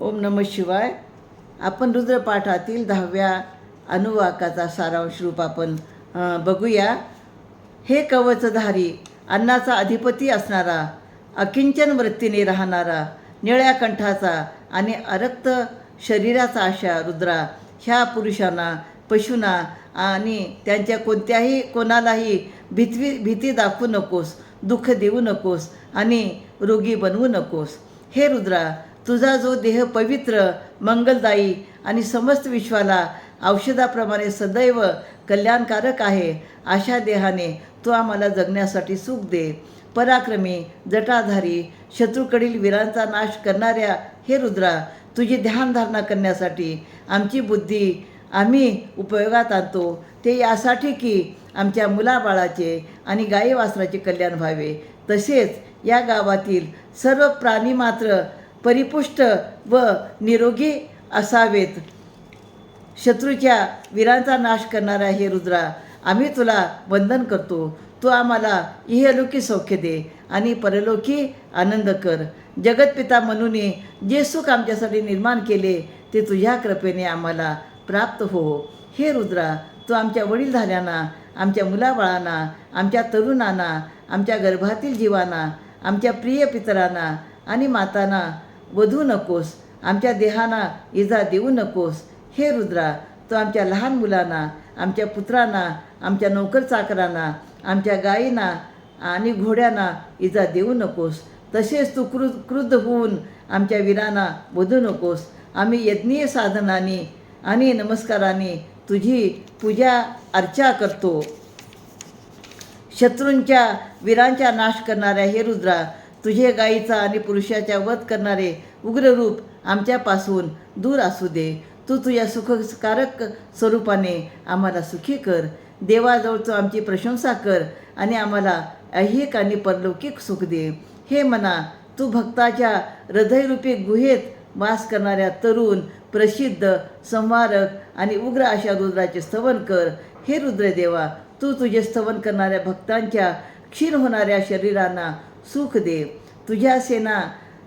ओम नम शिवाय. आपण रुद्रपाठातील दहाव्या अनुवाकाचा सारांश रूप आपण बघूया. हे कवचधारी अन्नाचा अधिपती असणारा अकिंचन वृत्तीने राहणारा निळ्या कंठाचा आणि अरक्त शरीराचा अशा रुद्रा ह्या पुरुषांना पशूंना आणि त्यांच्या कोणत्याही कोणालाही भीतवी भीती दाखवू नकोस दुःख देऊ नकोस आणि रोगी बनवू नकोस. हे रुद्रा तुझा जो देह पवित्र मंगलदायी आणि समस्त विश्वाला औषधाप्रमाणे सदैव कल्याणकारक आहे अशा देहाने तू आम्हाला जगण्यासाठी सुख दे. पराक्रमी जटाधारी शत्रूकडील वीरांचा नाश करणाऱ्या हे रुद्रा तुझी ध्यानधारणा करण्यासाठी आमची बुद्धी आम्ही उपयोगात आणतो. ते यासाठी की आमच्या मुलाबाळाचे आणि गायवासराचे कल्याण व्हावे. तसेच या गावातील सर्व प्राणी मात्र परिपुष्ट व निरोगी असावेत. शत्रूच्या वीरांचा नाश करणारा हे रुद्रा आम्ही तुला वंदन करतो. तू आम्हाला इहलोकी सौख्य दे आणि परलोकी आनंद कर. जगतपिता म्हणून जे सुख आमच्यासाठी निर्माण केले ते तुझ्या कृपेने आम्हाला प्राप्त हो. हे रुद्रा तू आमच्या वडीलधाऱ्यांना आमच्या मुलाबाळांना आमच्या तरुणांना आमच्या गर्भातील जीवांना आमच्या प्रिय पितरांना आणि मातांना वधू नकोस आमच्या देहांना इजा देऊ नकोस. हे रुद्रा तो आमच्या लहान मुलांना आमच्या पुत्रांना आमच्या नोकर चाकरांना आमच्या गायींना आणि घोड्यांना इजा देऊ नकोस. तसेच तू क्रु क्रुद्ध होऊन आमच्या वीरांना वधू नकोस. आम्ही यज्ञीय साधनाने आणि नमस्काराने तुझी पूजा अर्चा करतो. शत्रूंच्या वीरांचा नाश करणाऱ्या हे रुद्रा तुझे गायीचा आणि पुरुषाच्या वध करणारे उग्ररूप आमच्यापासून दूर असू दे. तू तुझ्या सुखकारक स्वरूपाने आम्हाला सुखी कर. देवाजवळचं आमची प्रशंसा कर आणि आम्हाला ऐहिक आणि परलौकिक सुख दे. हे म्हणा तू भक्ताच्या हृदयरूपी गुहेत वास करणाऱ्या तरुण प्रसिद्ध संवारक आणि उग्र अशा रुद्राचे स्तवन कर. हे रुद्रदेवा तू तुझे स्तवन करणाऱ्या भक्तांच्या क्षीण होणाऱ्या शरीरांना सुख दे. तुझ्या सेना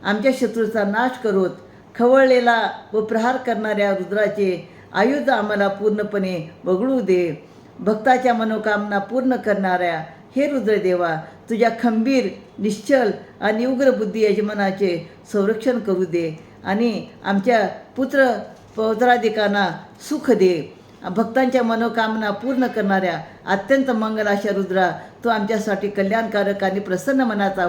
आमच्या शत्रूचा नाश करोत. खवळलेला व प्रहार करणाऱ्या रुद्राचे आयुध आम्हाला पूर्णपणे वगळू दे. भक्ताच्या मनोकामना पूर्ण करणाऱ्या हे रुद्रदेवा तुझ्या खंबीर निश्चल आणि उग्र बुद्धी यजमानाचे संरक्षण करू दे आणि आमच्या पुत्र पौत्राधिकांना सुख दे. भक्तांच्या मनोकामना पूर्ण करणाऱ्या अत्यंत मंगल अशा रुद्रा तो आमच्यासाठी कल्याणकारक आणि प्रसन्न मनाचा